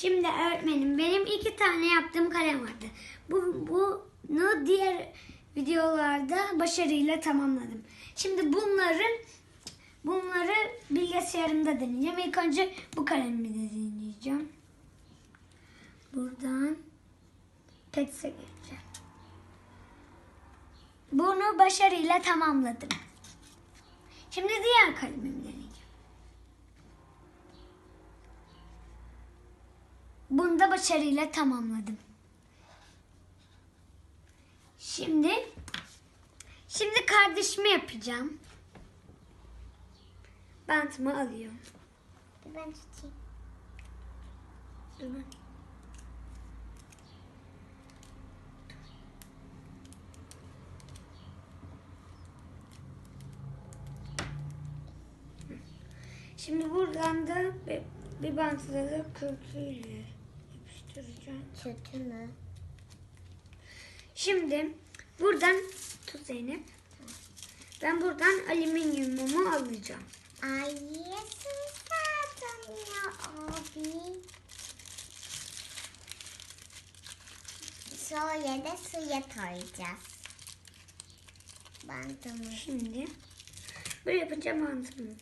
Şimdi öğretmenim benim iki tane yaptığım kalem vardı. Bu bunu diğer videolarda başarıyla tamamladım. Şimdi bunları bunları bilgisayarımda deneyeceğim. İlk önce bu kalemi de deneyeceğim. Buradan Pets'e geleceğim. Bunu başarıyla tamamladım. Şimdi diğer kalemimi deneyeceğim. Da başarıyla tamamladım. Şimdi şimdi kardeşimi yapacağım. Bantımı alıyorum. Ben tutayım. Dur ben. Şimdi buradan da bir, bir bantla da köküyle yapıştıracağım. Kötü mü? Şimdi buradan tut Zeynep. Ben buradan alüminyumumu alacağım. Ay yesin zaten ya abi. Sonra da suya koyacağız. Bantımı. Şimdi böyle yapınca mantığım